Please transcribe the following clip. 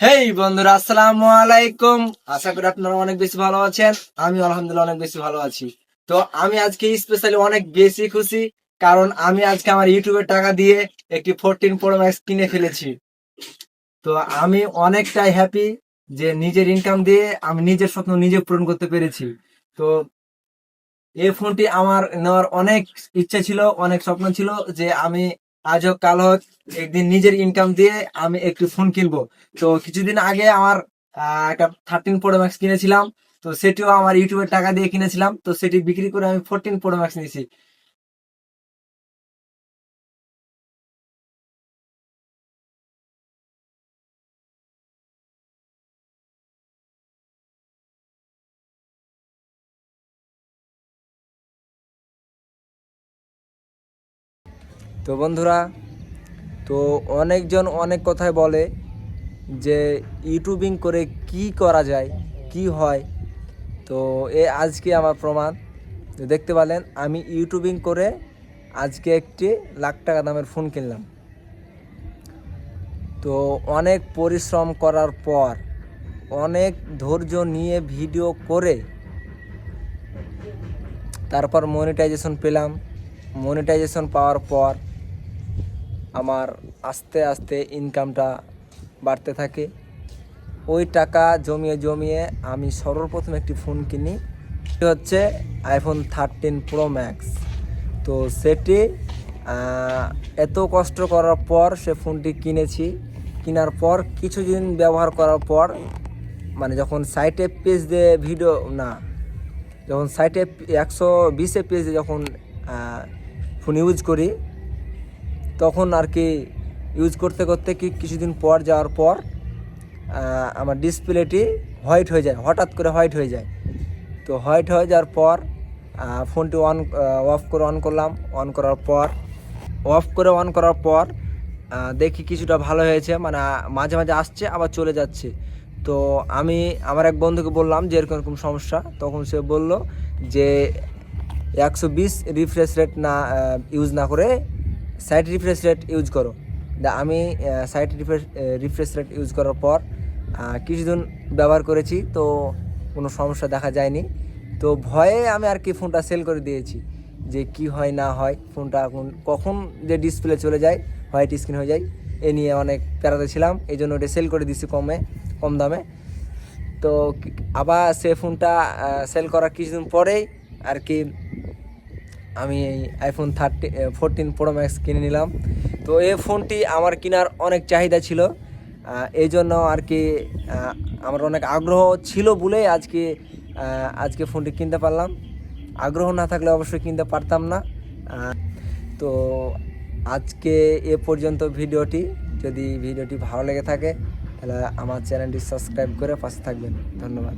হেই বন্ধুরা, আসসালামু আলাইকুম। আশা করি আপনারা অনেক বেশি ভালো আছেন। আমি আলহামদুলিল্লাহ অনেক বেশি ভালো আছি। তো আমি আজকে স্পেশালি অনেক বেশি খুশি, কারণ আমি আজকে আমার ইউটিউবের টাকা দিয়ে একটি ফোরটিন প্রো ম্যাক্স কিনে ফেলেছি। তো আমি অনেকটাই হ্যাপি যে নিজের ইনকাম দিয়ে আমি নিজের স্বপ্ন নিজে পূরণ করতে পেরেছি। তো এই ফোনটি আমার নেওয়ার অনেক ইচ্ছা ছিল, অনেক স্বপ্ন ছিল যে আমি আজ হোক কাল হোক, একদিন নিজের ইনকাম দিয়ে আমি একটি ফোন কিনবো। তো কিছুদিন আগে আমার একটা থার্টিন প্রো ম্যাক্স কিনেছিলাম, তো সেটিও আমার ইউটিউবের টাকা দিয়ে কিনেছিলাম, তো সেটি বিক্রি করে আমি ফোরটিন প্রো ম্যাক্স নিয়েছি। তো বন্ধুরা, তো অনেকজন অনেক কথাই বলে যে ইউটিউবিং করে কি করা যায়, কি হয়। তো এ আজকে আমার প্রমাণ। দেখতে পেলেন আমি ইউটিউবিং করে আজকে একটি লাখ টাকা দামের ফোন কিনলাম। তো অনেক পরিশ্রম করার পর, অনেক ধৈর্য নিয়ে ভিডিও করে তারপর মনিটাইজেশন পেলাম। মনিটাইজেশন পাওয়ার পর আমার আস্তে আস্তে ইনকামটা বাড়তে থাকে। ওই টাকা জমিয়ে জমিয়ে আমি সর্বপ্রথম একটি ফোন কিনি। সেটি হচ্ছে আইফোন থার্টিন প্রো ম্যাক্স তো সেটি এত কষ্ট করার পর সে ফোনটি কিনেছি। কেনার পর কিছুদিন ব্যবহার করার পর মানে যখন সাইটে পেজ দিয়ে ভিডিও না, যখন সাইটে একশো বিশে পেজে যখন ফোন ইউজ করি তখন আর কি ইউজ করতে করতে কি কিছুদিন পর যাওয়ার পর আমার ডিসপ্লেটি হোয়াইট হয়ে যায়, হঠাৎ করে হোয়াইট হয়ে যায়। তো হোয়াইট হয়ে যাওয়ার পর ফোনটি অন অফ করে অন করলাম। অন করার পর অফ করে অন করার পর দেখি কিছুটা ভালো হয়েছে মানে মাঝে মাঝে আসছে, আবার চলে যাচ্ছে। তো আমি আমার এক বন্ধুকে বললাম যে, এরকম এরকম সমস্যা। তখন সে বলল যে, একশো বিশ রিফ্রেশ রেট না ইউজ না করে সাইট রিফ্রেশ রেট ইউজ করো আমি site refresh refresh rate use করার পর কিছুদিন ব্যবহার করেছি, তো কোনো সমস্যা দেখা যায়নি। তো ভয়ে আমি আর কি ফোনটা সেল করে দিয়েছি, যে কি হয় না হয়, ফোনটা এখন কখন যে ডিসপ্লে চলে যায় হোয়াইট স্ক্রিন হয়ে যায়, এ নিয়ে অনেক প্যারাতে ছিলাম এই জন্য ওটা সেল করে দিচ্ছি কমে, কম দামে। তো আবার সে ফোনটা সেল করার কিছুদিন পরেই আর কি আমি এই iPhone thirty fourteen pro max কিনে নিলাম। তো এই ফোনটি আমার কেনার অনেক চাহিদা ছিল। এই জন্য আর কি আমার অনেক আগ্রহ ছিল বলেই আজকে আজকে ফোনটি কিনতে পারলাম। আগ্রহ না থাকলে অবশ্যই কিনতে পারতাম না। তো আজকে এ পর্যন্ত ভিডিওটি। যদি ভিডিওটি ভালো লেগে থাকে, তাহলে আমার চ্যানেলটি সাবস্ক্রাইব করে পাশে থাকবেন। ধন্যবাদ।